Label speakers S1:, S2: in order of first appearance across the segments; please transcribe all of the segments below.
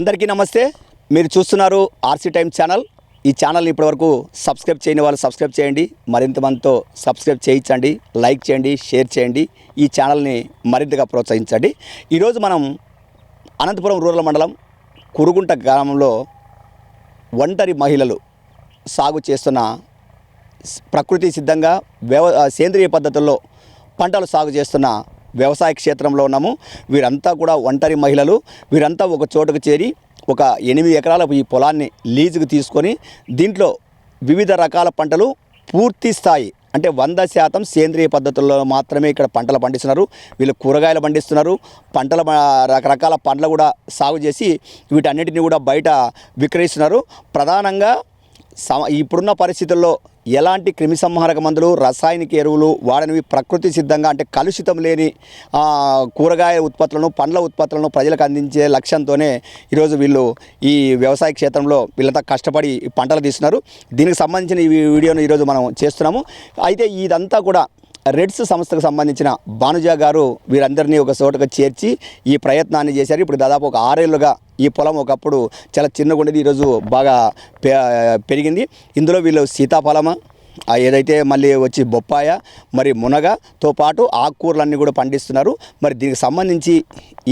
S1: అందరికీ నమస్తే. మీరు చూస్తున్నారు ఆర్సీ టైమ్ ఛానల్. ఈ ఛానల్ని ఇప్పటివరకు సబ్స్క్రైబ్ చేయని వాళ్ళు సబ్స్క్రైబ్ చేయండి. మరింత మందితో సబ్స్క్రైబ్ చేయించండి. లైక్ చేయండి షేర్ చేయండి. ఈ ఛానల్ని మరింతగా ప్రోత్సహించండి. ఈరోజు మనం అనంతపురం రూరల్ మండలం కురుగుంట గ్రామంలో ఒంటరి మహిళలు సాగు చేస్తున్న ప్రకృతి సిద్ధంగా వ్యవ సేంద్రియ పద్ధతుల్లో పంటలు సాగు చేస్తున్న వ్యవసాయ క్షేత్రంలో ఉన్నాము. వీరంతా కూడా ఒంటరి మహిళలు. వీరంతా ఒక చోటుకు చేరి ఒక ఎనిమిది ఎకరాల ఈ పొలాన్ని లీజుకు తీసుకొని దీంట్లో వివిధ రకాల పంటలు పూర్తి స్థాయి అంటే వంద శాతం సేంద్రియ పద్ధతుల్లో మాత్రమే ఇక్కడ పంటలు పండిస్తున్నారు. వీళ్ళు కూరగాయలు పండిస్తున్నారు. పంటల రకరకాల పండ్లు కూడా సాగు చేసి వీటన్నిటిని కూడా బయట విక్రయిస్తున్నారు. ప్రధానంగా ఇప్పుడున్న పరిస్థితుల్లో ఎలాంటి క్రిమిసంహారక మందులు రసాయనిక ఎరువులు వాడనివి ప్రకృతి సిద్ధంగా అంటే కలుషితం లేని కూరగాయ ఉత్పత్తులను పండ్ల ఉత్పత్తులను ప్రజలకు అందించే లక్ష్యంతోనే ఈరోజు వీళ్ళు ఈ వ్యవసాయ క్షేత్రంలో వీళ్ళంతా కష్టపడి ఈ పంటలు తీస్తున్నారు. దీనికి సంబంధించిన ఈ వీడియోను ఈరోజు మనం చేస్తున్నాము. అయితే ఇదంతా కూడా రెడ్స్ సంస్థకు సంబంధించిన భానుజా గారు వీరందరినీ ఒక చోటకు చేర్చి ఈ ప్రయత్నాన్ని చేశారు. ఇప్పుడు దాదాపు ఒక ఆరేళ్ళుగా ఈ పొలం ఒకప్పుడు చాలా చిన్నగా ఉండేది ఈరోజు బాగా పె పెరిగింది. ఇందులో వీళ్ళు సీతాఫలమా ఏదైతే మళ్ళీ వచ్చి బొప్పాయ మరి మునగతో పాటు ఆకుకూరలన్నీ కూడా పండిస్తున్నారు. మరి దీనికి సంబంధించి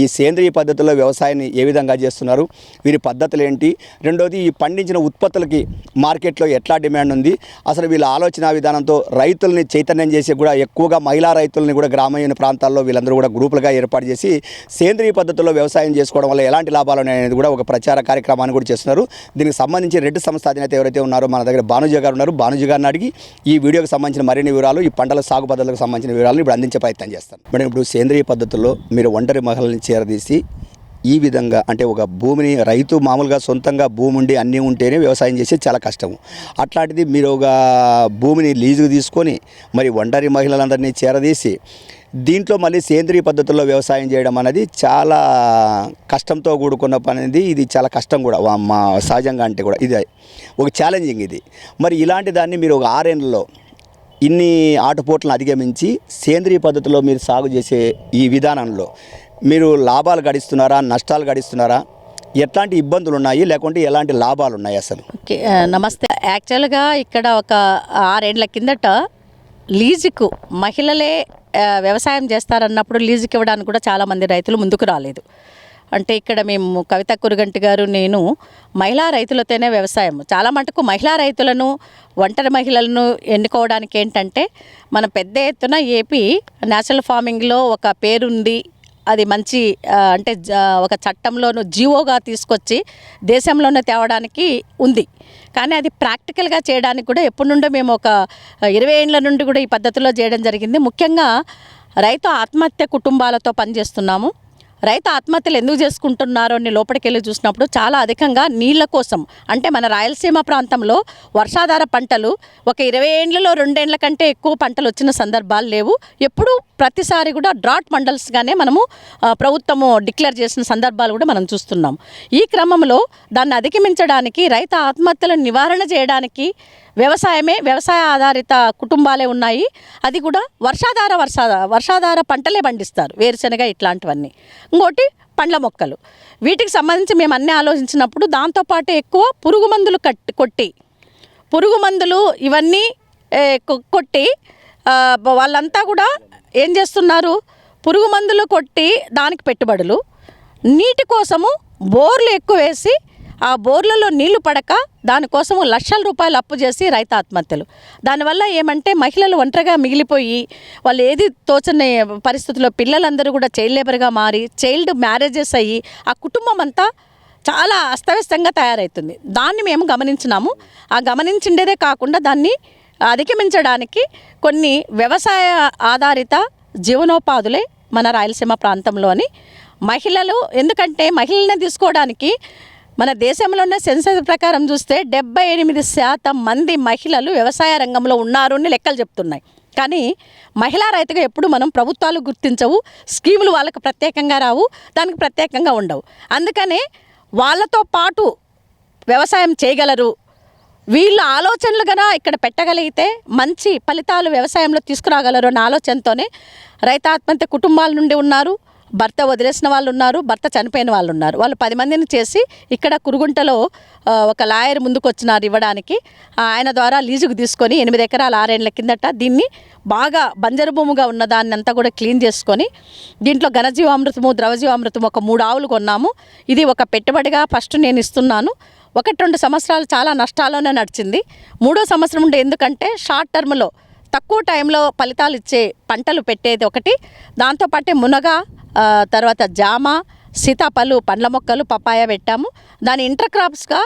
S1: ఈ సేంద్రియ పద్ధతిలో వ్యవసాయాన్ని ఏ విధంగా చేస్తున్నారు వీరి పద్ధతులు ఏంటి రెండోది ఈ పండించిన ఉత్పత్తులకి మార్కెట్లో ఎట్లా డిమాండ్ ఉంది? అసలు వీళ్ళ ఆలోచన విధానంతో రైతుల్ని చైతన్యం చేసి కూడా ఎక్కువగా మహిళా రైతుల్ని కూడా గ్రామీణ ప్రాంతాల్లో వీళ్ళందరూ కూడా గ్రూపులుగా ఏర్పాటు చేసి సేంద్రియ పద్ధతిలో వ్యవసాయం చేసుకోవడం వల్ల ఎలాంటి లాభాలు ఉన్నాయనేది కూడా ఒక ప్రచార కార్యక్రమాన్ని కూడా చేస్తున్నారు. దీనికి సంబంధించి రెడ్డి సంస్థ అధినేత ఎవరైతే ఉన్నారో మన దగ్గర భానుజీ గారు ఉన్నారు. భానుజీ గారిని అడిగి ఈ వీడియోకి సంబంధించిన మరిన్ని వివరాలు ఈ పంటల సాగు పద్ధతులకు సంబంధించిన వివరాలు ఇప్పుడు అందించే ప్రయత్నం చేస్తాను. మేడం ఇప్పుడు సేంద్రియ పద్ధతుల్లో మీరు ఒంటరి మహిళల్ని చేరదీసి ఈ విధంగా అంటే ఒక భూమిని రైతు మామూలుగా సొంతంగా భూమి ఉండి అన్నీ ఉంటేనే వ్యవసాయం చేసేది చాలా కష్టం అట్లాంటిది మీరు ఒక భూమిని లీజుకు తీసుకొని మరి ఒంటరి మహిళలందరినీ చేరదీసి దీంట్లో మళ్ళీ సేంద్రియ పద్ధతుల్లో వ్యవసాయం చేయడం అనేది చాలా కష్టంతో కూడుకున్న పని అనేది. ఇది చాలా కష్టం కూడా. మా సహజంగా అంటే కూడా ఇది. ఒక ఛాలెంజింగ్ ఇది. మరి ఇలాంటి దాన్ని మీరు ఒక ఆరేళ్ళలో ఇన్ని ఆటపోట్లను అధిగమించి సేంద్రియ పద్ధతిలో మీరు సాగు చేసే ఈ విధానంలో మీరు లాభాలు గడిస్తున్నారా నష్టాలు గడిస్తున్నారా? ఎట్లాంటి ఇబ్బందులు ఉన్నాయి లేకుంటే ఎలాంటి లాభాలు ఉన్నాయి అసలు?
S2: నమస్తే. యాక్చువల్గా ఇక్కడ ఒక ఆరేండ్ల కిందట లీజుకు మహిళలే వ్యవసాయం చేస్తారన్నప్పుడు లీజుకి ఇవ్వడానికి కూడా చాలామంది రైతులు ముందుకు రాలేదు. అంటే ఇక్కడ మేము కవిత కురుగంటి గారు నేను మహిళా రైతులతోనే వ్యవసాయం. చాలా మటుకు మహిళా రైతులను ఒంటరి మహిళలను ఎన్నుకోవడానికి ఏంటంటే మన పెద్ద ఎత్తున ఏపీ నేషనల్ ఫార్మింగ్లో ఒక పేరుంది అది మంచి అంటే ఒక చట్టంలోనూ జీవోగా తీసుకొచ్చి దేశంలోనే తేవడానికి ఉంది. కానీ అది ప్రాక్టికల్గా చేయడానికి కూడా ఎప్పటి నుండో మేము ఒక ఇరవై ఏళ్ళ నుండి కూడా ఈ పద్ధతిలో చేయడం జరిగింది. ముఖ్యంగా రైతు ఆత్మహత్య కుటుంబాలతో పనిచేస్తున్నాము. రైతు ఆత్మహత్యలు ఎందుకు చేసుకుంటున్నారో అని లోపలికి వెళ్ళి చూసినప్పుడు చాలా అధికంగా నీళ్ళ కోసం అంటే మన రాయలసీమ ప్రాంతంలో వర్షాధార పంటలు ఒక ఇరవై ఏండ్లలో రెండేండ్ల కంటే ఎక్కువ పంటలు వచ్చిన సందర్భాలు లేవు. ఎప్పుడు ప్రతిసారి కూడా డ్రాట్ మండల్స్గానే మనము ప్రభుత్వము డిక్లేర్ చేసిన సందర్భాలు కూడా మనం చూస్తున్నాం. ఈ క్రమంలో దాన్ని అధిగమించడానికి రైతు ఆత్మహత్యలను నివారణ చేయడానికి వ్యవసాయమే వ్యవసాయ ఆధారిత కుటుంబాలే ఉన్నాయి. అది కూడా వర్షాధార వర్షా వర్షాధార పంటలే పండిస్తారు. వేరుశనగ ఇట్లాంటివన్నీ. ఇంకోటి పండ్ల మొక్కలు. వీటికి సంబంధించి మేము అన్నీ ఆలోచించినప్పుడు దాంతోపాటు ఎక్కువ పురుగు మందులు కట్టి కొట్టి పురుగు మందులు ఇవన్నీ కొట్టి వాళ్ళంతా కూడా ఏం చేస్తున్నారు? పురుగు మందులు కొట్టి దానికి పెట్టుబడులు. నీటి కోసము బోర్లు ఎక్కువ వేసి ఆ బోర్లలో నీళ్ళు పడక దానికోసము లక్షల రూపాయలు అప్పు చేసి రైతు ఆత్మహత్యలు. దానివల్ల ఏమంటే మహిళలు ఒంటరిగా మిగిలిపోయి వాళ్ళు ఏది తోచని పరిస్థితుల్లో పిల్లలందరూ కూడా చైల్డ్ లేబర్గా మారి చైల్డ్ మ్యారేజెస్ అయ్యి ఆ కుటుంబం అంతా చాలా అస్తవ్యస్తంగా తయారవుతుంది దాన్ని మేము గమనించినాము. ఆ గమనించిండేదే కాకుండా దాన్ని అధిగమించడానికి కొన్ని వ్యవసాయ ఆధారిత జీవనోపాధులే మన రాయలసీమ ప్రాంతంలోని మహిళలు ఎందుకంటే మహిళల్ని తీసుకోవడానికి మన దేశంలో ఉన్న సెన్సస్ ప్రకారం చూస్తే డెబ్బై ఎనిమిది శాతం మంది మహిళలు వ్యవసాయ రంగంలో ఉన్నారు అని లెక్కలు చెప్తున్నాయి. కానీ మహిళా రైతుగా ఎప్పుడు మనం ప్రభుత్వాలు గుర్తించవు స్కీములు వాళ్ళకు ప్రత్యేకంగా రావు దానికి ప్రత్యేకంగా ఉండవు. అందుకనే వాళ్ళతో పాటు వ్యవసాయం చేయగలరు. వీళ్ళ ఆలోచనలు గన ఇక్కడ పెట్టగలిగితే మంచి ఫలితాలు వ్యవసాయంలో తీసుకురాగలరు అన్న ఆలోచనతోనే రైతాత్మహత్య కుటుంబాల నుండి ఉన్నారు. భర్త వదిలేసిన వాళ్ళు ఉన్నారు భర్త చనిపోయిన వాళ్ళు ఉన్నారు వాళ్ళు పది మందిని చేసి ఇక్కడ కురుగుంటలో ఒక లాయర్ ముందుకు వచ్చినారు ఇవ్వడానికి ఆయన ద్వారా లీజుకు తీసుకొని ఎనిమిది ఎకరాల ఆరేళ్ళ కిందట దీన్ని బాగా బంజరు భూముగా ఉన్న దాన్ని అంతా కూడా క్లీన్ చేసుకొని దీంట్లో ఘనజీవామృతము ద్రవజీవామృతం ఒక మూడు ఆవులు కొన్నాము. ఇది ఒక పెట్టుబడిగా ఫస్ట్ నేను ఇస్తున్నాను. ఒకటి రెండు సంవత్సరాలు చాలా నష్టాల్లోనే నడిచింది. మూడో సంవత్సరం ఉండే ఎందుకంటే షార్ట్ టర్మ్లో తక్కువ టైంలో ఫలితాలు ఇచ్చే పంటలు పెట్టేది ఒకటి. దాంతోపాటే మునగ తర్వాత జామ సీతాఫలు పండ్ల మొక్కలు పపాయ పెట్టాము. దాని ఇంటర్ క్రాప్స్గా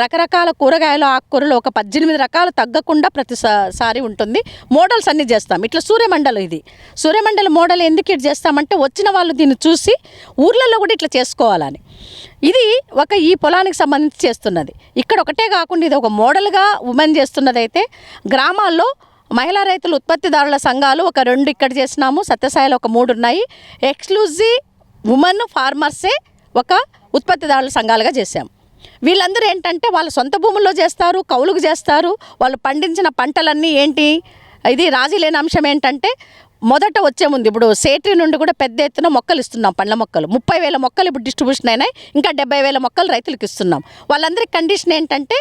S2: రకరకాల కూరగాయలు ఆకుకూరలు ఒక పద్దెనిమిది రకాలు తగ్గకుండా ప్రతిసారి ఉంటుంది. మోడల్స్ అన్నీ చేస్తాం. ఇట్లా సూర్యమండలం ఇది. సూర్యమండల మోడల్ ఎందుకు ఇటు చేస్తామంటే వచ్చిన వాళ్ళు దీన్ని చూసి ఊర్లలో కూడా ఇట్లా చేసుకోవాలని. ఇది ఒక ఈ పొలానికి సంబంధించి చేస్తున్నది. ఇక్కడ ఒకటే కాకుండా ఇది ఒక మోడల్గా ఉమెన్ చేస్తున్నదైతే గ్రామాల్లో మహిళా రైతులు ఉత్పత్తిదారుల సంఘాలు ఒక రెండు ఇక్కడ చేసినాము సత్యసాయిలో ఒక మూడు ఉన్నాయి. ఎక్స్క్లూజివ్ ఉమెన్ ఫార్మర్సే ఒక ఉత్పత్తిదారుల సంఘాలుగా చేశాము వీళ్ళందరూ ఏంటంటే వాళ్ళ సొంత భూముల్లో చేస్తారు కౌలుకు చేస్తారు. వాళ్ళు పండించిన పంటలన్నీ ఏంటి? ఇది రాజీ లేని అంశం ఏంటంటే మొదట వచ్చే ముందు ఇప్పుడు సేట్రీ నుండి కూడా పెద్ద ఎత్తున మొక్కలు ఇస్తున్నాం పండ్ల మొక్కలు. ముప్పై వేల మొక్కలు ఇప్పుడు డిస్ట్రిబ్యూషన్ అయినాయి ఇంకా డెబ్బై వేల మొక్కలు రైతులకు ఇస్తున్నాం. వాళ్ళందరి కండిషన్ ఏంటంటే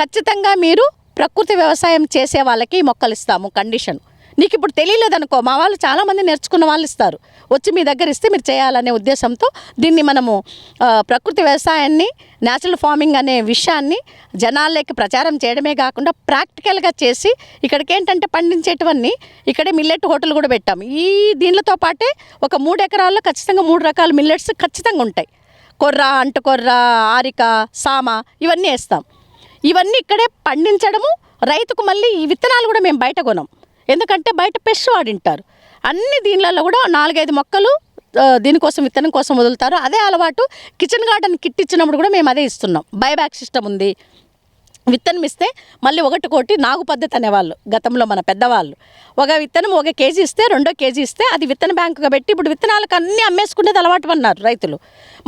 S2: ఖచ్చితంగా మీరు ప్రకృతి వ్యవసాయం చేసే వాళ్ళకి మొక్కలు ఇస్తాము కండిషన్ నీకు ఇప్పుడు తెలియలేదనుకో మా వాళ్ళు చాలామంది నేర్చుకున్న వాళ్ళు ఇస్తారు. వచ్చి మీ దగ్గర ఇస్తే మీరు చేయాలనే ఉద్దేశంతో దీన్ని మనము ప్రకృతి వ్యవసాయాన్ని న్యాచురల్ ఫార్మింగ్ అనే విషయాన్ని జనాల్లోకి ప్రచారం చేయడమే కాకుండా ప్రాక్టికల్గా చేసి ఇక్కడికి ఏంటంటే పండించేటివన్నీ ఇక్కడే మిల్లెట్ హోటల్ కూడా పెట్టాం. ఈ దీనితో పాటే ఒక మూడు ఎకరాల్లో ఖచ్చితంగా మూడు రకాల మిల్లెట్స్ ఖచ్చితంగా ఉంటాయి. కొర్ర అంటుకొర్ర ఆరిక సామ ఇవన్నీ వేస్తాం. ఇవన్నీ ఇక్కడే పండించడము రైతుకు మళ్ళీ ఈ విత్తనాలు కూడా మేము బయట కొనం. ఎందుకంటే బయట పెష్ వాడింటారు. అన్ని దీనిలలో కూడా నాలుగైదు మొక్కలు దీనికోసం విత్తనం కోసం వదులుతారు. అదే అలవాటు కిచెన్ గార్డెన్ కిట్ ఇచ్చినప్పుడు కూడా మేము అదే ఇస్తున్నాం. బైబ్యాక్ సిస్టమ్ ఉంది. విత్తనం ఇస్తే మళ్ళీ ఒకటి కోటి నాగు పద్ధతి అనేవాళ్ళు గతంలో మన పెద్దవాళ్ళు. ఒక విత్తనం ఒక కేజీ ఇస్తే రెండో కేజీ ఇస్తే అది విత్తన బ్యాంకుగా పెట్టి ఇప్పుడు విత్తనాలకు అన్నీ అమ్మేసుకునేది అలవాటు అన్నారు రైతులు.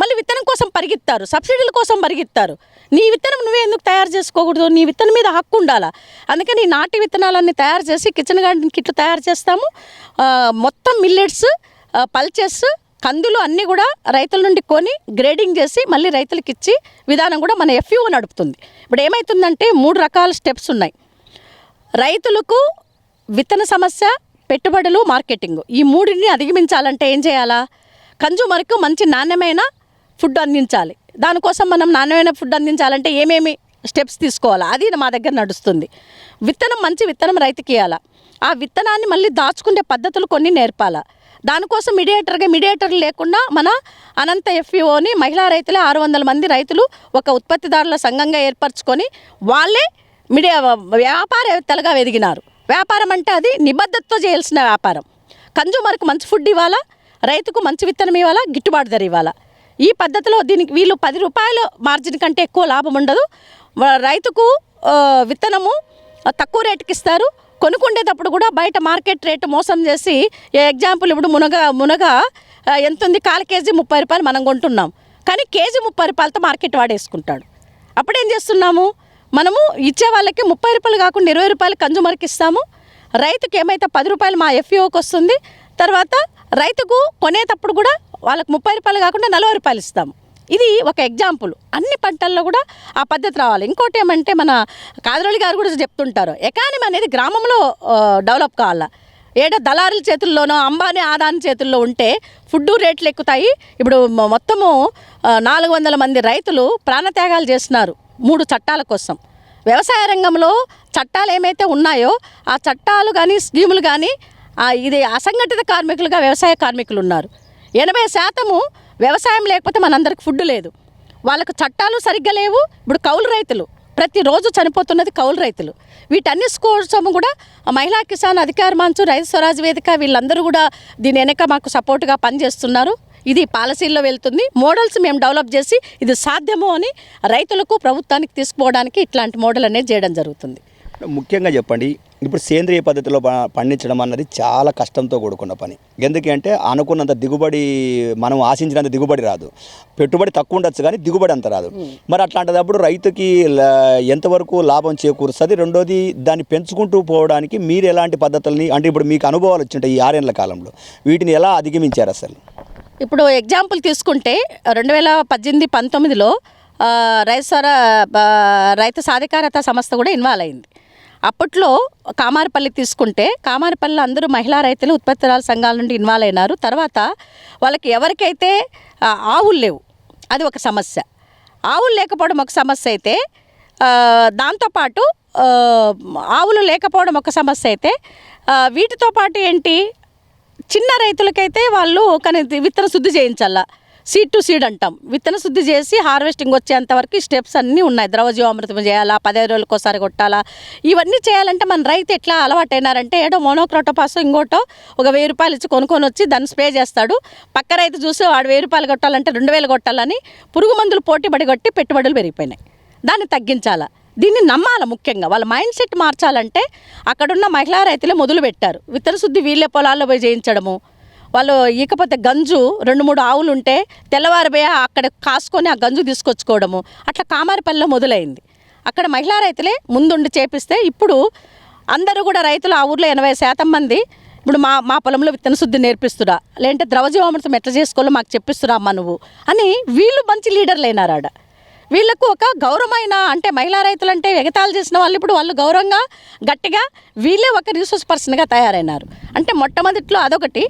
S2: మళ్ళీ విత్తనం కోసం పరిగెత్తారు సబ్సిడీల కోసం పరిగెత్తారు. నీ విత్తనం నువ్వే ఎందుకు తయారు చేసుకోకూడదు? నీ విత్తనం మీద హక్కు ఉండాలా? అందుకని ఈ నాటి విత్తనాలన్నీ తయారు చేసి కిచెన్ గార్డెన్ కిట్లు తయారు చేస్తాము. మొత్తం మిల్లెట్స్ పల్చెస్ కందులు అన్నీ కూడా రైతుల నుండి కొని గ్రేడింగ్ చేసి మళ్ళీ రైతులకు ఇచ్చి విధానం కూడా మన ఎఫ్యూఓ నడుపుతుంది. ఇప్పుడు ఏమవుతుందంటే మూడు రకాల స్టెప్స్ ఉన్నాయి. రైతులకు విత్తన సమస్య పెట్టుబడులు మార్కెటింగ్. ఈ మూడిని అధిగమించాలంటే ఏం చేయాలా? కన్జ్యూమర్కు మంచి నాణ్యమైన ఫుడ్ అందించాలి. దానికోసం మనం నాణ్యమైన ఫుడ్ అందించాలంటే ఏమేమి స్టెప్స్ తీసుకోవాలా? అది మా దగ్గర నడుస్తుంది. విత్తనం మంచి విత్తనం రైతుకి ఇవ్వాలా ఆ విత్తనాన్ని మళ్ళీ దాచుకునే పద్ధతులు కొన్ని నేర్పాలా? దానికోసం మీడియేటర్గా మీడియేటర్ లేకుండా మన అనంత ఎఫ్ఈఓని మహిళా రైతులే ఆరు వందల మంది రైతులు ఒక ఉత్పత్తిదారుల సంఘంగా ఏర్పరచుకొని వాళ్ళే మీడియా వ్యాపారవేత్తలుగా ఎదిగినారు వ్యాపారం అంటే అది నిబద్ధతతో చేయాల్సిన వ్యాపారం. కన్జ్యూమర్కి మంచి ఫుడ్ ఇవ్వాలా? రైతుకు మంచి విత్తనం ఇవ్వాలా? గిట్టుబాటు ధర ఇవ్వాలా? ఈ పద్ధతిలో దీనికి వీళ్ళు పది రూపాయల మార్జిన్ కంటే ఎక్కువ లాభం ఉండదు. రైతుకు విత్తనము తక్కువ రేటుకి ఇస్తారు. కొనుక్కుండేటప్పుడు కూడా బయట మార్కెట్ రేటు మోసం చేసి ఎగ్జాంపుల్ ఇప్పుడు మునగ మునగ ఎంత ఉంది కాల కేజీ ముప్పై రూపాయలు మనం కొంటున్నాం. కానీ కేజీ ముప్పై రూపాయలతో మార్కెట్ వాడేసుకుంటాడు. అప్పుడేం చేస్తున్నాము? మనము ఇచ్చే వాళ్ళకి ముప్పై రూపాయలు కాకుండా ఇరవై రూపాయలు కన్జ్యూమర్కి ఇస్తాము. రైతుకి ఏమైతే పది రూపాయలు మా ఎఫ్ఈఓకి వస్తుంది తర్వాత రైతుకు కొనేటప్పుడు కూడా వాళ్ళకి ముప్పై రూపాయలు కాకుండా నలభై రూపాయలు ఇస్తాము. ఇది ఒక ఎగ్జాంపుల్ అన్ని పంటల్లో కూడా ఆ పద్ధతి రావాలి. ఇంకోటి ఏమంటే మన కాదరోళి గారు కూడా చెప్తుంటారు ఎకానమీ అనేది గ్రామంలో డెవలప్ కావాలా? ఏడ దళారుల చేతుల్లోనో అంబానీ ఆదాని చేతుల్లో ఉంటే ఫుడ్ రేట్లు ఎక్కుతాయి. ఇప్పుడు మొత్తము నాలుగు వందల మంది రైతులు ప్రాణత్యాగాలు చేస్తున్నారు మూడు చట్టాల కోసం. వ్యవసాయ రంగంలో చట్టాలు ఏమైతే ఉన్నాయో ఆ చట్టాలు కానీ స్కీములు కానీ ఇది అసంఘటిత కార్మికులుగా వ్యవసాయ కార్మికులు ఉన్నారు. ఎనభై శాతము వ్యవసాయం లేకపోతే మనందరికి ఫుడ్ లేదు. వాళ్ళకు చట్టాలు సరిగ్గా లేవు. ఇప్పుడు కౌలు రైతులు ప్రతిరోజు చనిపోతున్నది కౌలు రైతులు. వీటన్ని కోసం కూడా మహిళా కిసాన్ అధికార మంచు రైతు స్వరాజ్ వేదిక వీళ్ళందరూ కూడా దీని వెనక మాకు సపోర్ట్గా పనిచేస్తున్నారు. ఇది పాలసీల్లో వెళ్తుంది. మోడల్స్ మేము డెవలప్ చేసి ఇది సాధ్యమో అని రైతులకు ప్రభుత్వానికి తీసుకుపోవడానికి ఇట్లాంటి మోడల్ అనేది చేయడం జరుగుతుంది.
S1: ముఖ్యంగా చెప్పండి ఇప్పుడు సేంద్రియ పద్ధతిలో పండించడం అన్నది చాలా కష్టంతో కూడుకున్న పని. ఎందుకంటే అనుకున్నంత దిగుబడి మనం ఆశించినంత దిగుబడి రాదు. పెట్టుబడి తక్కువ ఉండొచ్చు కానీ దిగుబడి అంత రాదు. మరి అట్లాంటిదప్పుడు రైతుకి ఎంతవరకు లాభం చేకూరుస్తుంది? రెండోది దాన్ని పెంచుకుంటూ పోవడానికి మీరు ఎలాంటి పద్ధతుల్ని అంటే ఇప్పుడు మీకు అనుభవాలు వచ్చింటాయి ఈ ఆరేళ్ళ కాలంలో వీటిని ఎలా అధిగమించారు అసలు?
S2: ఇప్పుడు ఎగ్జాంపుల్ తీసుకుంటే రెండు వేల పద్దెనిమిది పంతొమ్మిదిలో రైతు రైతు సాధికారత సంస్థ కూడా ఇన్వాల్వ్ అయింది. అప్పట్లో కామారపల్లి తీసుకుంటే కామారపల్లి అందరూ మహిళా రైతులు ఉత్పత్తిదారుల సంఘాల నుండి ఇన్వాల్వ్ అయినారు. తర్వాత వాళ్ళకి ఎవరికైతే ఆవులు లేవు అది ఒక సమస్య. ఆవులు లేకపోవడం ఒక సమస్య అయితే దాంతోపాటు ఆవులు లేకపోవడం ఒక సమస్య అయితే వీటితో పాటు ఏంటి చిన్న రైతులకైతే వాళ్ళు కానీ విత్తన శుద్ధి చేయించాల. సీడ్ టు సీడ్ అంటాం. విత్తన శుద్ధి చేసి హార్వెస్టింగ్ వచ్చేంత వరకు స్టెప్స్ అన్నీ ఉన్నాయి. ద్రవజీవామృతం చేయాలా పదిహేను రోజులకు ఒకసారి కొట్టాలా? ఇవన్నీ చేయాలంటే మన రైతు ఎట్లా అలవాటైనారంటే ఏడో మోనోక్రోటోపాస్ ఇంకోటో ఒక వెయ్యి రూపాయలు ఇచ్చి కొనుక్కొని వచ్చి దాన్ని స్ప్రే చేస్తాడు. పక్క రైతు చూసి వాడు వెయ్యి రూపాయలు కొట్టాలంటే రెండు వేలు కొట్టాలని పురుగు మందులు పోటీ పడి కొట్టి పెట్టుబడులు పెరిగిపోయినాయి. దాన్ని తగ్గించాలా? దీన్ని నమ్మాలి ముఖ్యంగా? వాళ్ళ మైండ్ సెట్ మార్చాలంటే అక్కడున్న మహిళా రైతులే మొదలు పెట్టారు. విత్తన శుద్ధి వీళ్ళే పొలాల్లో పోయి చేయించడము వాళ్ళు ఇకపోతే గంజు రెండు మూడు ఆవులు ఉంటే తెల్లవారిపోయి అక్కడ కాసుకొని ఆ గంజు తీసుకొచ్చుకోవడము. అట్లా కామారిపల్లిలో మొదలైంది. అక్కడ మహిళా రైతులే ముందుండి చేపిస్తే ఇప్పుడు అందరూ కూడా రైతులు ఆ ఊర్లో ఎనభై శాతం మంది ఇప్పుడు మా మా పొలంలో విత్తన శుద్ధి నేర్పిస్తురా. లేదంటే ద్రవజీవామృతం ఎట్లా చేసుకోవాలో మాకు చెప్పిస్తురా అమ్మ నువ్వు అని వీళ్ళు మంచి లీడర్లు అయినారు ఆడ వీళ్ళకు ఒక గౌరవమైన అంటే మహిళా రైతులు అంటే ఎగతాలు చేసిన వాళ్ళు ఇప్పుడు వాళ్ళు గౌరవంగా గట్టిగా వీళ్ళే ఒక రిసోర్స్ పర్సన్గా తయారైనారు. అంటే మొట్టమొదట్లో అదొకటి.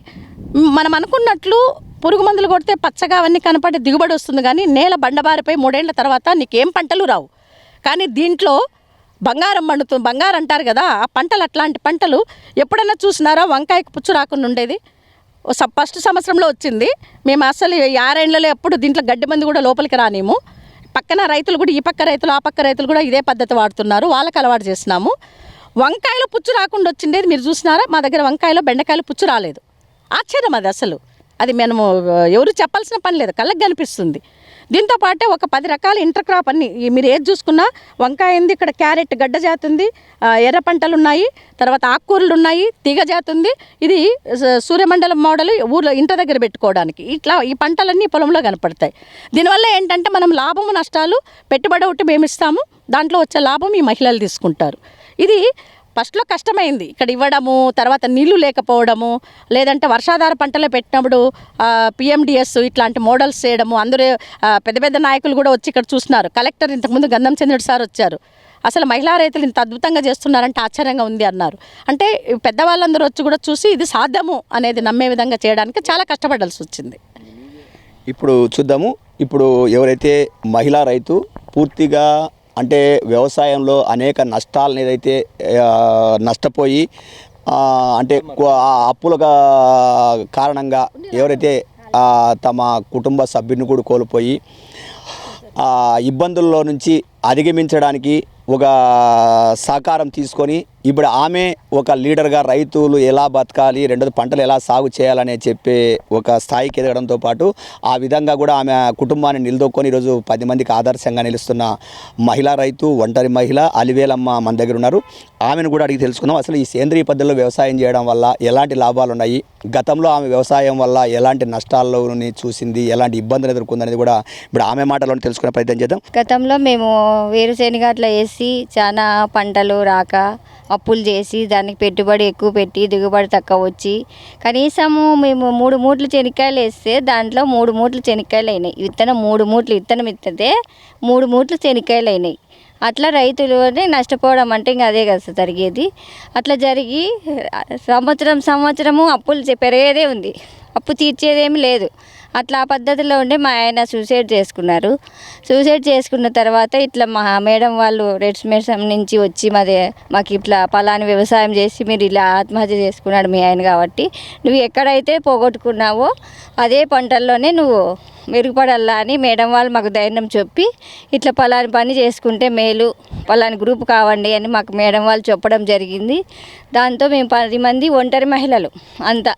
S2: మనం అనుకున్నట్లు పురుగు మందులు కొడితే పచ్చగా అవన్నీ కనపడి దిగుబడి వస్తుంది కానీ నేల బండబారిపై మూడేళ్ళ తర్వాత నీకేం పంటలు రావు. కానీ దీంట్లో బంగారం పండుతుంది బంగారం అంటారు కదా ఆ పంటలు అట్లాంటి పంటలు ఎప్పుడైనా చూసినారా? వంకాయకు పుచ్చు రాకుండా ఉండేది. ఫస్ట్ సంవత్సరంలో వచ్చింది. మేము అసలు ఈ ఆరేండ్లలో ఎప్పుడు దీంట్లో గడ్డి మంది కూడా లోపలికి రానేము. పక్కన రైతులు కూడా ఈ పక్క రైతులు ఆ పక్క రైతులు కూడా ఇదే పద్ధతి వాడుతున్నారు. వాళ్ళకి అలవాటు చేసినాము. వంకాయలో పుచ్చు రాకుండా వచ్చిండేది మీరు చూసినారా? మా దగ్గర వంకాయలో బెండకాయలు పుచ్చు రాలేదు. ఆశ్చర్యం అది అసలు. అది మనము ఎవరు చెప్పాల్సిన పని లేదు కళ్ళకి కనిపిస్తుంది. దీంతో పాటే ఒక పది రకాల ఇంటర్ క్రాప్ అన్ని మీరు ఏది చూసుకున్నా వంకాయ ఉంది ఇక్కడ క్యారెట్ గడ్డ జాతి ఉంది ఎర్ర పంటలు ఉన్నాయి తర్వాత ఆకుకూరలు ఉన్నాయి తీగ జాతి ఉంది. ఇది సూర్యమండలం మోడల్ ఊర్లో ఇంట దగ్గర పెట్టుకోవడానికి. ఇట్లా ఈ పంటలన్నీ పొలంలో కనపడతాయి. దీనివల్ల ఏంటంటే మనం లాభము నష్టాలు పెట్టుబడి ఒకటి మేము ఇస్తాము దాంట్లో వచ్చే లాభం ఈ మహిళలు తీసుకుంటారు. ఇది ఫస్ట్లో కష్టమైంది. ఇక్కడ ఇవ్వడము తర్వాత నీళ్ళు లేకపోవడము లేదంటే వర్షాధార పంటలు పెట్టినప్పుడు పిఎండిఎస్ ఇట్లాంటి మోడల్స్ చేయడము అందరూ పెద్ద పెద్ద నాయకులు కూడా వచ్చి ఇక్కడ చూస్తున్నారు. కలెక్టర్ ఇంతకుముందు గంధం చంద్రుడు సార్ వచ్చారు. అసలు మహిళా రైతులు ఇంత అద్భుతంగా చేస్తున్నారంటే ఆశ్చర్యంగా ఉంది అన్నారు. అంటే పెద్దవాళ్ళందరూ వచ్చి కూడా చూసి ఇది సాధ్యము అనేది నమ్మే విధంగా చేయడానికి చాలా కష్టపడాల్సి వచ్చింది.
S1: ఇప్పుడు చూద్దాము. ఇప్పుడు ఎవరైతే మహిళా రైతు పూర్తిగా అంటే వ్యవసాయంలో అనేక నష్టాలను ఏదైతే నష్టపోయి అంటే కు- ఆ అప్పుల కారణంగా ఎవరైతే తమ కుటుంబ సభ్యుని కూడా కోల్పోయి ఆ ఇబ్బందుల్లో నుంచి అధిగమించడానికి ఒక సహకారం తీసుకొని ఇప్పుడు ఆమె ఒక లీడర్గా రైతులు ఎలా బతకాలి రెండోది పంటలు ఎలా సాగు చేయాలనే చెప్పే ఒక స్థాయికి ఎదగడంతో పాటు ఆ విధంగా కూడా ఆమె కుటుంబాన్ని నిలదొక్కొని ఈరోజు పది మందికి ఆదర్శంగా నిలుస్తున్న మహిళా రైతు ఒంటరి మహిళ అలివేలమ్మ మన దగ్గర ఉన్నారు. ఆమెను కూడా అడిగి తెలుసుకుందాం. అసలు ఈ సేంద్రియ పద్ధతిలో వ్యవసాయం చేయడం వల్ల ఎలాంటి లాభాలు ఉన్నాయి? గతంలో ఆమె వ్యవసాయం వల్ల ఎలాంటి నష్టాల్లోని చూసింది? ఎలాంటి ఇబ్బందులు ఎదుర్కొందనేది కూడా ఇప్పుడు ఆమె మాటలో తెలుసుకునే ప్రయత్నం చేద్దాం.
S3: గతంలో మేము వేరుశెనగ అట్లా వేసి చాలా పంటలు రాక అప్పులు చేసి దానికి పెట్టుబడి ఎక్కువ పెట్టి దిగుబడి తక్కువ వచ్చి కనీసము మేము మూడు మూట్లు చెనిక్కాయలు వేస్తే దాంట్లో మూడు మూట్లు చెనిక్కాయలు అయినాయి. విత్తనం మూడు మూట్లు విత్తనం ఇస్తే మూడు మూట్లు చెనిక్కాయలు అయినాయి. అట్లా రైతులు నష్టపోవడం అంటే ఇంకా అదే కదా జరిగేది. అట్లా జరిగి సంవత్సరం సంవత్సరము అప్పులు పెరిగేదే ఉంది. అప్పు తీర్చేదేమి లేదు. అట్లా ఆ పద్ధతిలో ఉండి మా ఆయన సూసైడ్ చేసుకున్నారు. సూసైడ్ చేసుకున్న తర్వాత ఇట్లా మా మేడం వాళ్ళు రెడ్స్ మేసం నుంచి వచ్చి మాది మాకు ఇట్లా పలాని వ్యవసాయం చేసి మీరు ఇలా ఆత్మహత్య చేసుకున్నాడు మీ ఆయన కాబట్టి నువ్వు ఎక్కడైతే పోగొట్టుకున్నావో అదే పంటల్లోనే నువ్వు మెరుగుపడాలా అని మేడం వాళ్ళు మాకు ధైర్యం చెప్పి ఇట్లా పలాని పని చేసుకుంటే మేలు పలాని గ్రూప్ కావండి అని మాకు మేడం వాళ్ళు చెప్పడం జరిగింది. దాంతో మేము పది మంది ఒంటరి మహిళలు అంతా.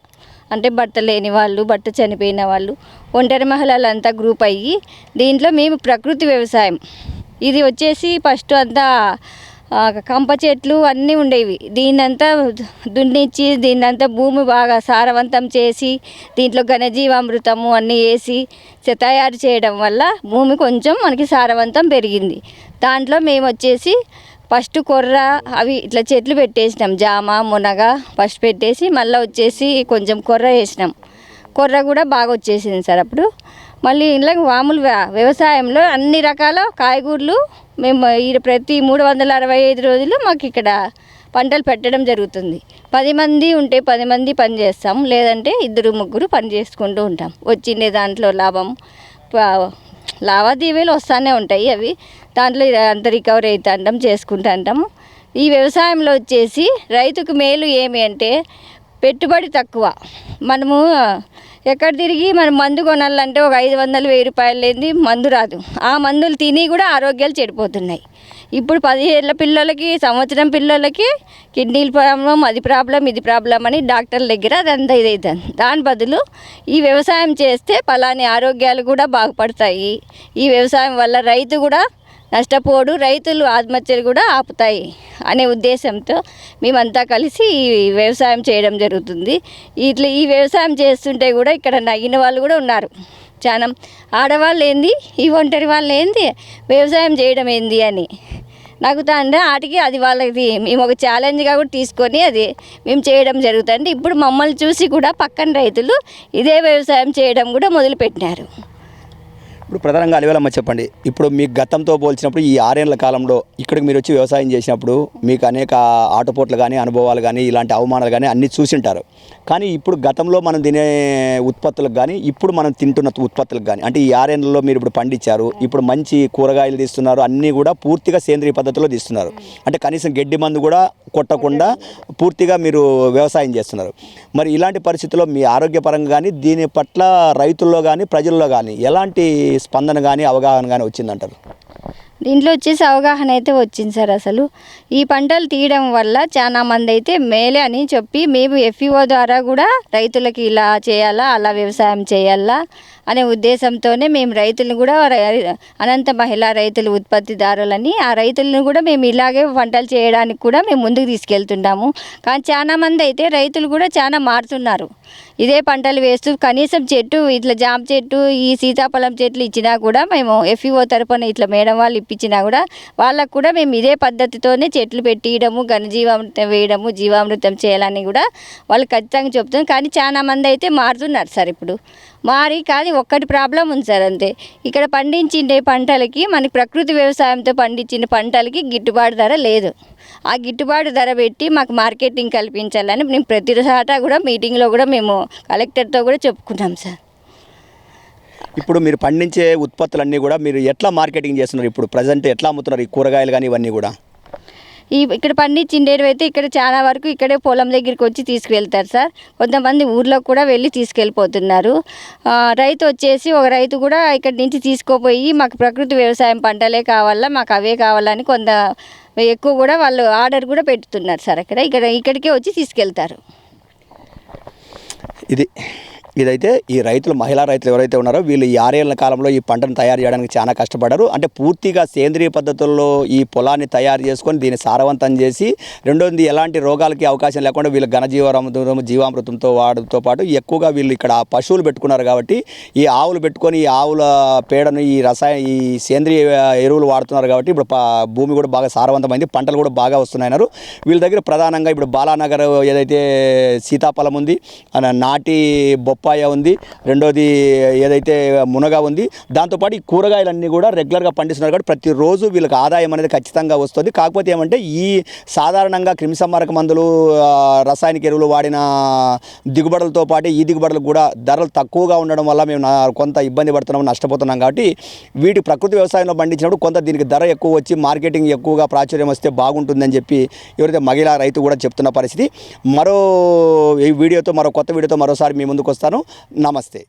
S3: అంటే భర్త లేని వాళ్ళు భర్త చనిపోయిన వాళ్ళు ఒంటరి మహిళలు అంతా గ్రూప్ అయ్యి దీంట్లో మేము ప్రకృతి వ్యవసాయం. ఇది వచ్చేసి ఫస్ట్ అంతా కంప చెట్లు అన్నీ ఉండేవి. దీన్నంతా దున్నిచ్చి దీన్నంతా భూమి బాగా సారవంతం చేసి దీంట్లో ఘనజీవామృతము అన్నీ వేసి తయారు చేయడం వల్ల భూమి కొంచెం మనకి సారవంతం పెరిగింది. దాంట్లో మేము వచ్చేసి ఫస్ట్ కొర్ర అవి ఇట్లా చెట్లు పెట్టేసినాం జామ మునగ ఫస్ట్ పెట్టేసి మళ్ళీ వచ్చేసి కొంచెం కొర్ర వేసినాం. కొర్ర కూడా బాగా వచ్చేసింది సార్ అప్పుడు. మళ్ళీ ఇలా మామూలు వ్యవసాయంలో అన్ని రకాల కాయగూరలు మేము ఈ ప్రతి మూడు వందల అరవై ఐదు రోజులు మాకు ఇక్కడ పంటలు పెట్టడం జరుగుతుంది. పది మంది ఉంటే పది మంది పని చేస్తాం లేదంటే ఇద్దరు ముగ్గురు పని చేసుకుంటూ ఉంటాం. వచ్చిండే దాంట్లో లాభం లావాదేవీలు వస్తూనే ఉంటాయి అవి. దాంట్లో అంత రికవరీ అవుతా చేసుకుంటుంటాము. చేసుకుంటూ ఈ వ్యవసాయంలో వచ్చేసి రైతుకు మేలు ఏమి అంటే పెట్టుబడి తక్కువ. మనము ఎక్కడ తిరిగి మనం మందు కొనాలంటే ఒక ఐదు వందలు వెయ్యి రూపాయలు లేని మందు రాదు. ఆ మందులు తిని కూడా ఆరోగ్యాలు చెడిపోతున్నాయి. ఇప్పుడు పదిహేళ్ళ పిల్లలకి సంవత్సరం పిల్లలకి కిడ్నీల ప్రాబ్లం అది ప్రాబ్లం ఇది ప్రాబ్లం అని డాక్టర్ల దగ్గర అదంతా ఇదవుతుంది దాని బదులు ఈ వ్యవసాయం చేస్తే పలాని ఆరోగ్యాలు కూడా బాగుపడతాయి. ఈ వ్యవసాయం వల్ల రైతు కూడా నష్టపోడు రైతులు ఆత్మహత్యలు కూడా ఆపుతాయి అనే ఉద్దేశంతో మేమంతా కలిసి ఈ వ్యవసాయం చేయడం జరుగుతుంది. ఇట్లా ఈ వ్యవసాయం చేస్తుంటే కూడా ఇక్కడ నగిన వాళ్ళు కూడా ఉన్నారు. చాలా ఆడవాళ్ళు ఏంది ఈ ఒంటరి వాళ్ళు ఏంది వ్యవసాయం చేయడం ఏంది అని. నాకు అంటే ఆటికి అది వాళ్ళది. మేము ఒక ఛాలెంజ్గా కూడా తీసుకొని అది మేము చేయడం జరుగుతుంది. ఇప్పుడు మమ్మల్ని చూసి కూడా పక్కన రైతులు ఇదే వ్యవసాయం చేయడం కూడా మొదలుపెట్టినారు.
S1: ఇప్పుడు ప్రధానంగా అలివేలమ్మ చెప్పండి. ఇప్పుడు మీ గతంతో పోల్చినప్పుడు ఈ ఆరేళ్ళ కాలంలో ఇక్కడికి మీరు వచ్చి వ్యవసాయం చేసినప్పుడు మీకు అనేక ఆటపోట్లు కానీ అనుభవాలు కానీ ఇలాంటి అవమానాలు కానీ అన్నీ చూసింటారు. కానీ ఇప్పుడు గతంలో మనం తినే ఉత్పత్తులకు కానీ ఇప్పుడు మనం తింటున్న ఉత్పత్తులకు కానీ అంటే ఈ ఆరేళ్ళలో మీరు ఇప్పుడు పండించారు ఇప్పుడు మంచి కూరగాయలు తీస్తున్నారు అన్నీ కూడా పూర్తిగా సేంద్రియ పద్ధతిలో తీస్తున్నారు. అంటే కనీసం గడ్డి మందు కూడా కొట్టకుండా పూర్తిగా మీరు వ్యవసాయం చేస్తున్నారు. మరి ఇలాంటి పరిస్థితుల్లో మీ ఆరోగ్యపరంగా కానీ దీని పట్ల రైతుల్లో కానీ ప్రజల్లో కానీ ఎలాంటి స్పందన కానీ అవగాహన కానీ వచ్చిందంటారు?
S3: దీంట్లో వచ్చేసి అవగాహన అయితే వచ్చింది సార్ అసలు. ఈ పంటలు తీయడం వల్ల చాలా మంది అయితే మేలే అని చెప్పి మేము ఎఫ్ఈఓ ద్వారా కూడా రైతులకి ఇలా చేయాలా అలా వ్యవసాయం చేయాలా అనే ఉద్దేశంతోనే మేము రైతులను కూడా అనంత మహిళా రైతులు ఉత్పత్తిదారులని ఆ రైతులను కూడా మేము ఇలాగే పంటలు చేయడానికి కూడా మేము ముందుకు తీసుకెళ్తున్నాము కానీ చాలా మంది అయితే రైతులు కూడా చాలా మారుతున్నారు. ఇదే పంటలు వేస్తూ కనీసం చెట్టు ఇట్లా జామ చెట్టు ఈ సీతాఫలం చెట్లు ఇచ్చినా కూడా మేము ఎఫ్ఈఓ తరపున ఇట్లా మేడం వాళ్ళు ఇప్పించినా కూడా వాళ్ళకు కూడా మేము ఇదే పద్ధతితోనే చెట్లు పెట్టియడము ఘనజీవామృతం వేయడము జీవామృతం చేయాలని కూడా వాళ్ళు ఖచ్చితంగా చెప్తున్నారు. కానీ చాలా మంది అయితే మారుతున్నారు సార్ ఇప్పుడు. మారి కానీ ఒక్కటి ప్రాబ్లం ఉంది సార్ అంతే. ఇక్కడ పండించిండే పంటలకి మనకి ప్రకృతి వ్యవసాయంతో పండించిన పంటలకి గిట్టుబాటు ధర లేదు. ఆ గిట్టుబాటు ధర పెట్టి మాకు మార్కెటింగ్ కల్పించాలని మేము ప్రతి కూడా మీటింగ్లో కూడా మేము కలెక్టర్తో కూడా చెప్పుకున్నాం సార్.
S1: ఇప్పుడు మీరు పండించే ఉత్పత్తులన్నీ కూడా మీరు ఎట్లా మార్కెటింగ్ చేస్తున్నారు? ఇప్పుడు ప్రజెంట్ ఎట్లా అమ్ముతున్నారు? ఈ కూరగాయలు కానీ ఇవన్నీ కూడా?
S3: ఈ ఇక్కడ పండించిండేవి అయితే ఇక్కడ చాలా వరకు ఇక్కడే పొలం దగ్గరికి వచ్చి తీసుకువెళ్తారు సార్. కొంతమంది ఊర్లోకి కూడా వెళ్ళి తీసుకెళ్ళిపోతున్నారు. రైతు వచ్చేసి ఒక రైతు కూడా ఇక్కడి నుంచి తీసుకోపోయి మాకు ప్రకృతి వ్యవసాయం పంటలే కావాలా మాకు అవే కావాలని కొంత ఎక్కువ కూడా వాళ్ళు ఆర్డర్ కూడా పెడుతున్నారు సార్ అక్కడ. ఇక్కడ ఇక్కడికే వచ్చి తీసుకెళ్తారు.
S1: ఇది ఇదైతే ఈ రైతులు మహిళా రైతులు ఎవరైతే ఉన్నారో వీళ్ళు ఈ ఆరేళ్ళ కాలంలో ఈ పంటను తయారు చేయడానికి చాలా కష్టపడ్డారు. అంటే పూర్తిగా సేంద్రియ పద్ధతుల్లో ఈ పొలాన్ని తయారు చేసుకొని దీన్ని సారవంతం చేసి రెండోది ఎలాంటి రోగాలకి అవకాశం లేకుండా వీళ్ళు ఘనజీవామృతం జీవామృతంతో వాడంతో పాటు ఎక్కువగా వీళ్ళు ఇక్కడ పశువులు పెట్టుకున్నారు కాబట్టి ఈ ఆవులు పెట్టుకొని ఈ ఆవుల పేడను ఈ రసాయన ఈ సేంద్రియ ఎరువులు వాడుతున్నారు కాబట్టి ఇప్పుడు భూమి కూడా బాగా సారవంతమైంది పంటలు కూడా బాగా వస్తున్నాయన్నారు. వీళ్ళ దగ్గర ప్రధానంగా ఇప్పుడు బాలానగర్ ఏదైతే సీతాఫలం ఉంది నాటి నాటి బొప్పాయ ఉంది. రెండోది ఏదైతే మునగ ఉంది దాంతోపాటు ఈ కూరగాయలన్నీ కూడా రెగ్యులర్గా పండిస్తున్నారు కాబట్టి ప్రతిరోజు వీళ్ళకి ఆదాయం అనేది ఖచ్చితంగా వస్తుంది. కాకపోతే ఏమంటే ఈ సాధారణంగా క్రిమిసంహారక మందులు రసాయనిక ఎరువులు వాడిన దిగుబడులతో పాటు ఈ దిగుబడులు కూడా ధరలు తక్కువగా ఉండడం వల్ల మేము నా- కొంత ఇబ్బంది పడుతున్నాం నష్టపోతున్నాం కాబట్టి వీటి ప్రకృతి వ్యవసాయంలో పండించినప్పుడు కొంత దీనికి ధర ఎక్కువ వచ్చి మార్కెటింగ్ ఎక్కువగా ప్రాచుర్యం వస్తే బాగుంటుందని చెప్పి ఎవరైతే మహిళా రైతు కూడా చెప్తున్న పరిస్థితి. మరో ఈ వీడియోతో మరో కొత్త వీడియోతో మరోసారి మీ ముందుకు వస్తాను నమస్తే